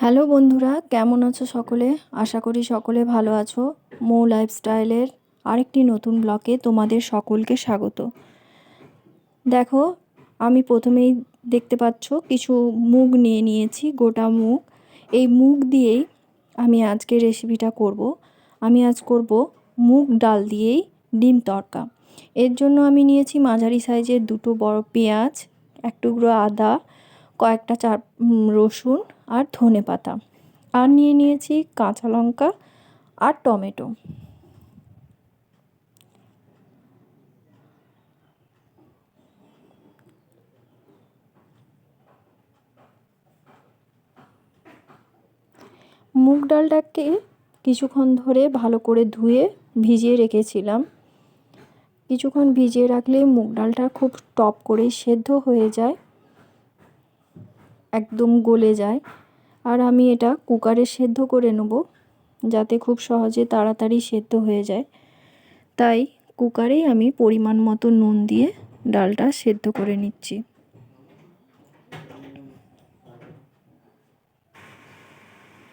Hello বন্ধুরা, কেমন আছো সকলে? আশা করি সকলে ভালো আছো। মৌ লাইফস্টাইলের আরেকটি নতুন ব্লকে তোমাদের সকলকে স্বাগত। দেখো, আমি প্রথমেই দেখতে পাচ্ছ কিছু মুগ নিয়ে নিয়েছি, গোটা মুগ। এই মুগ দিয়েই আমি আজকে রেসিপিটা করব। আমি আজ করব মুগ ডাল দিয়েই ডিম তড়কা। এর জন্য আমি নিয়েছি মাঝারি সাইজের দুটো বড় পেঁয়াজ, এক টুকরো আদা, কয়েকটা চার রসুন আর ধনে পাতা। আর নিয়ে নিয়েছি কাঁচা লঙ্কা আর টমেটো। মুগ ডালটাকে কিছুক্ষণ ধরে ভালো করে ধুয়ে ভিজিয়ে রেখেছিলাম। কিছুক্ষণ ভিজিয়ে রাখলে মুগ ডালটা খুব টপ করে সেদ্ধ হয়ে যায়, একদম গলে যায়। আর আমি এটা কুকারে সেদ্ধ করে নেব, যাতে খুব সহজে তাড়াতাড়ি সেদ্ধ হয়ে যায়। তাই কুকারেই আমি পরিমাণ মতো নুন দিয়ে ডালটা সেদ্ধ করে নিচ্ছি।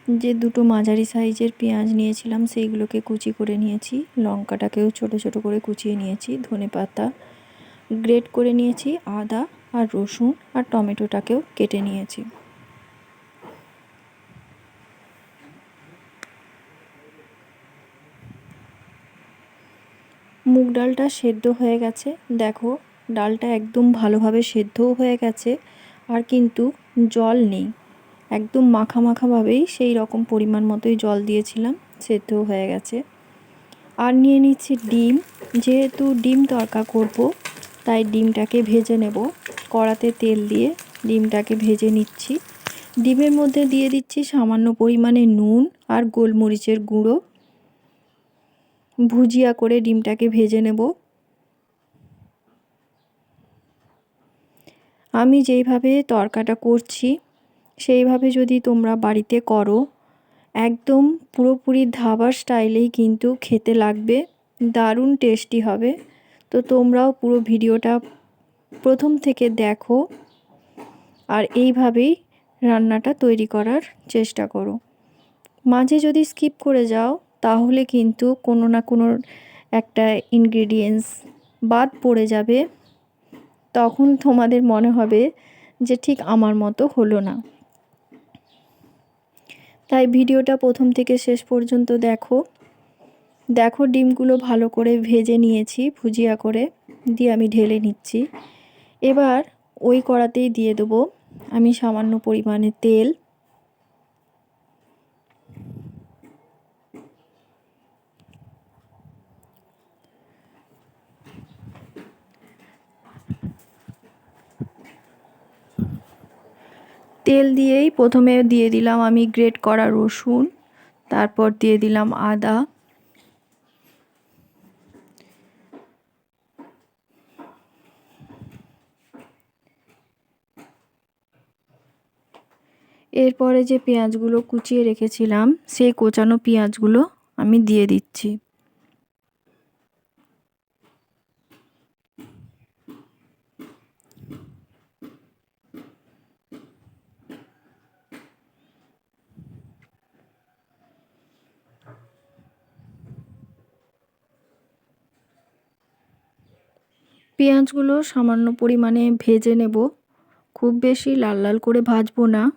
যে দুটো মাঝারি সাইজের পেঁয়াজ নিয়েছিলাম, সেইগুলোকে কুচি করে নিয়েছি। লঙ্কাটাকেও ছোট ছোট করে কুচিয়ে নিয়েছি। ধনে পাতা গ্রেট করে নিয়েছি, আদা আর রসুন আর টমেটোটাকেও কেটে নিয়েছি। মুগ ডালটা সেদ্ধ হয়ে গেছে। দেখো, ডালটা একদম ভালোভাবে সেদ্ধও হয়ে গেছে, আর কিন্তু জল নেই। একদম মাখা মাখাভাবেই সেই রকম পরিমাণ মতোই জল দিয়েছিলাম সেদ্ধও হয়ে গেছে। আর নিয়ে নিচ্ছি ডিম। যেহেতু ডিম তরকা করব, তাই ডিমটাকে ভেজে নেব। কড়াতে তেল দিয়ে ডিমটাকে ভেজে নিচ্ছি। ডিমের মধ্যে দিয়ে দিচ্ছি সামান্য পরিমাণে নুন আর গোলমরিচের গুঁড়ো। ভুজিয়া করে ডিমটাকে ভেজে নেব। আমি যেইভাবে তরকাটা করছি, সেইভাবে যদি তোমরা বাড়িতে করো, একদম পুরোপুরি ধাবার স্টাইলেই কিন্তু খেতে লাগবে, দারুণ টেস্টি হবে। তো তোমরাও পুরো ভিডিওটা প্রথম থেকে দেখো আর এইভাবেই রান্নাটা তৈরি করার চেষ্টা করো। মাঝে যদি স্কিপ করে যাও তাহলে কিন্তু কোনো না কোনো একটা ইনগ্রিডিয়েন্টস বাদ পড়ে যাবে। তখন তোমাদের মনে হবে যে ঠিক আমার মতো হলো না। তাই ভিডিওটা প্রথম থেকে শেষ পর্যন্ত দেখো। দেখো ডিমগুলো ভালো করে ভেজে নিয়েছি, ভুজিয়া করে, দিয়ে আমি ঢেলে নিচ্ছি। এবার ওই কড়াতেই দিয়ে দেবো আমি সামান্য পরিমাণে তেল। তেল দিয়েই প্রথমে দিয়ে দিলাম আমি গ্রেট করা রসুন, তারপর দিয়ে দিলাম আদা। এরপরে যে পেঁয়াজগুলো কুচিয়ে রেখেছিলাম, সেই কোচানো পেঁয়াজগুলো আমি দিয়ে দিচ্ছি। পেঁয়াজগুলো সামান্য পরিমাণে ভেজে নেব। খুব বেশি লাল লাল করে ভাজবো না।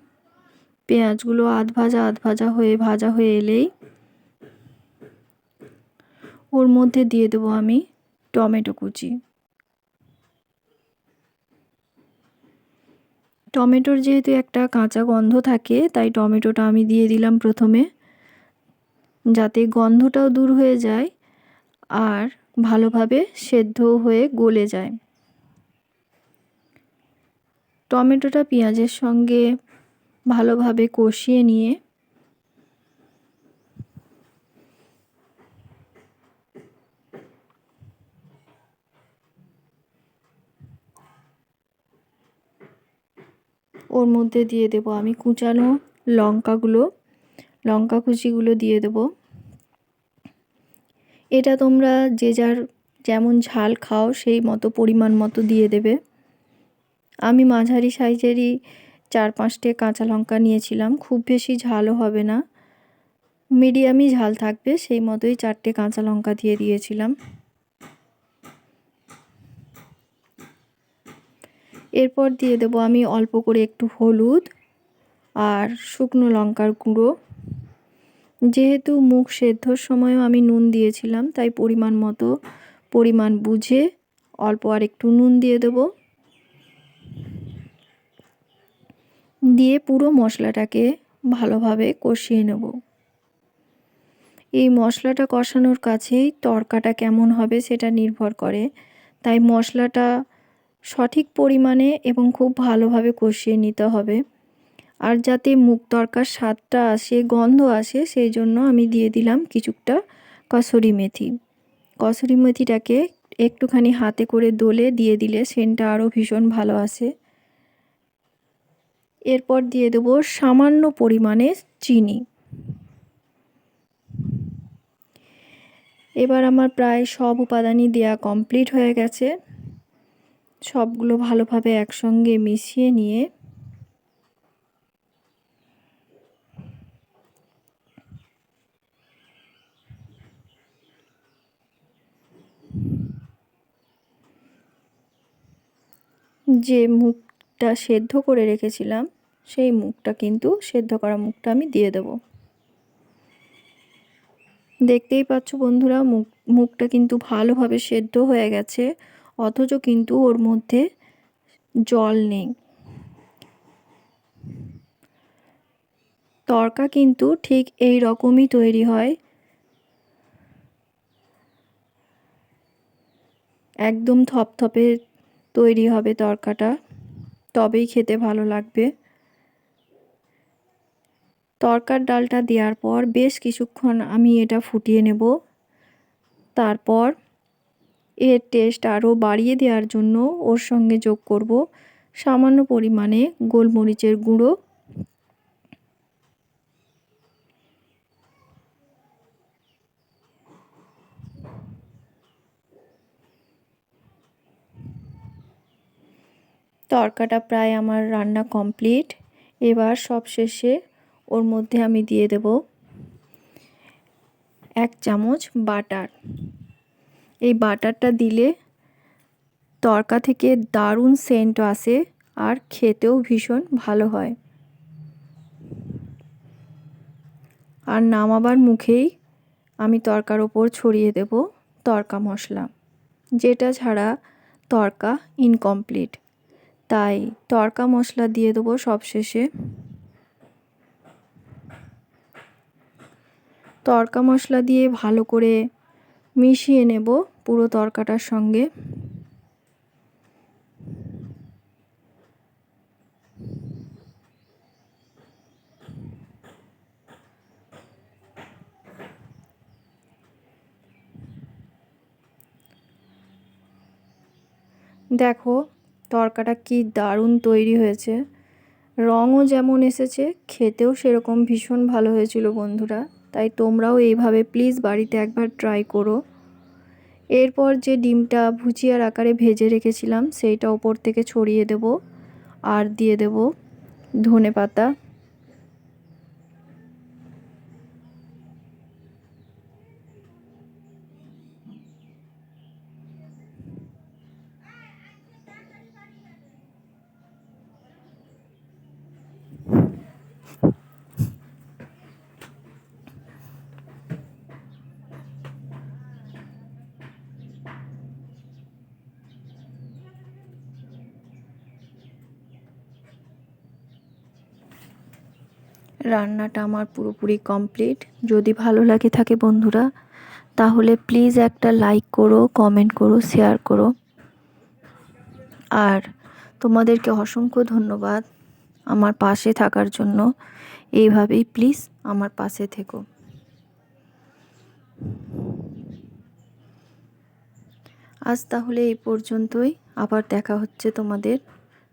পেঁয়াজগুলো আধ ভাজা আধ ভাজা হয়ে ভাজা হয়ে এলেই ওর মধ্যে দিয়ে দেবো আমি টমেটো কুচি। টমেটোর যেহেতু একটা কাঁচা গন্ধ থাকে, তাই টমেটোটা আমি দিয়ে দিলাম প্রথমে, যাতে গন্ধটাও দূর হয়ে যায়। আর ভালোভাবে সেদ্ধ হয়ে গলে যায়। টমেটোটা পেঁয়াজের সঙ্গে ভালোভাবে কষিয়ে নিয়ে ওর মধ্যে দিয়ে দেব আমি কুচানো লঙ্কাগুলো, লঙ্কা কুচিগুলো দিয়ে দেব। এটা তোমরা যে যার যেমন ঝাল খাও, সেই মতো পরিমাণ মতো দিয়ে দেবে। আমি মাঝারি সাইজেরই চার পাঁচটে কাঁচা লঙ্কা নিয়েছিলাম, খুব বেশি ঝালও হবে না। মিডিয়ামই ঝাল থাকবে, সেই মতোই চারটে কাঁচা লঙ্কা দিয়ে দিয়েছিলাম। এরপর দিয়ে দেবো আমি অল্প করে একটু হলুদ আর শুকনো লঙ্কার গুঁড়ো। যেহেতু মুখ সেদ্ধর সময়ও আমি নুন দিয়েছিলাম, তাই পরিমাণ মতো পরিমাণ বুঝে অল্প আর একটু নুন দিয়ে দেব। দিয়ে পুরো মশলাটাকে ভালোভাবে কষিয়ে নেব। এই মশলাটা কষানোর কাছেই তরকাটা কেমন হবে সেটা নির্ভর করে। তাই মশলাটা সঠিক পরিমাণে এবং খুব ভালোভাবে কষিয়ে নিতে হবে। আর যাতে মুখ তরকার স্বাদটা আসে, গন্ধ আসে, সেই জন্য আমি দিয়ে দিলাম কিছুটা কসুরি মেথি। কসুরি মেথিটাকে একটুখানি হাতে করে দোলে দিয়ে দিলে সেন্টটা আরও ভীষণ ভালো আসে। এরপর দিয়ে দেবো সামান্য পরিমাণে চিনি। এবার আমার প্রায় সব উপাদানই দেয়া কমপ্লিট হয়ে গেছে। সবগুলো ভালোভাবে একসঙ্গে মিশিয়ে নিয়ে যে মুখটা সেদ্ধ করে রেখেছিলাম, সেই মুখটা কিন্তু সেদ্ধ করা মুখটা আমি দিয়ে দেব। দেখতেই পাচ্ছ বন্ধুরা, মুখ, মুখটা কিন্তু ভালোভাবে সেদ্ধ হয়ে গেছে, অথচ কিন্তু ওর মধ্যে জল নেই। তরকা কিন্তু ঠিক এই রকমই তৈরি হয়। একদম থপথপে তৈরি হবে তরকাটা। তবেই খেতে ভালো লাগবে। তরকার ডালটা দেওয়ার পর বেশ কিছুক্ষণ আমি এটা ফুটিয়ে নেব। তারপর এর টেস্ট আরও বাড়িয়ে দেওয়ার জন্য ওর সঙ্গে যোগ করব সামান্য পরিমাণে গোলমরিচের গুঁড়ো। তরকাটা প্রায় আমার রান্না কমপ্লিট। এবার সব শেষে ওর মধ্যে আমি দিয়ে দেব এক চামচ বাটার। এই বাটারটা দিলে তরকা থেকে দারুণ সেন্ট আসে আর খেতেও ভীষণ ভালো হয়। আর নামাবার মুখেই আমি তরকার ওপর ছড়িয়ে দেব তরকা মশলা। যেটা ছাড়া তরকা ইনকমপ্লিট তাই তরকা মশলা দিয়ে দেবো সবশেষে তরকা মশলা দিয়ে ভালো করে মিশিয়ে নেব পুরো তরকাটার সঙ্গে। দেখো তরকাটা কি দারুণ তৈরি হয়েছে। রঙও যেমন এসেছে, খেতেও সেরকম ভীষণ ভালো হয়েছিল বন্ধুরা। তাই তোমরাও এইভাবে প্লিজ বাড়িতে একবার ট্রাই করো। এরপর যে ডিমটা ভুচিয়ার আকারে ভেজে রেখেছিলাম, সেইটা ওপর থেকে ছড়িয়ে দেব আর দিয়ে দেব ধনে পাতা রান্নাটা আমার পুরোপুরি কমপ্লিট। যদি ভালো লাগে থাকে বন্ধুরা, তাহলে প্লিজ একটা লাইক করো, কমেন্ট করো, শেয়ার করো। আর তোমাদেরকে অসংখ্য ধন্যবাদ আমার পাশে থাকার জন্য। এইভাবেই প্লিজ আমার পাশে থেকো। আজ তাহলে এই পর্যন্তই। আবার দেখা হচ্ছে তোমাদের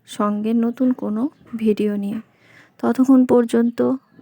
সঙ্গে নতুন কোনো ভিডিও নিয়ে। ততক্ষণ পর্যন্ত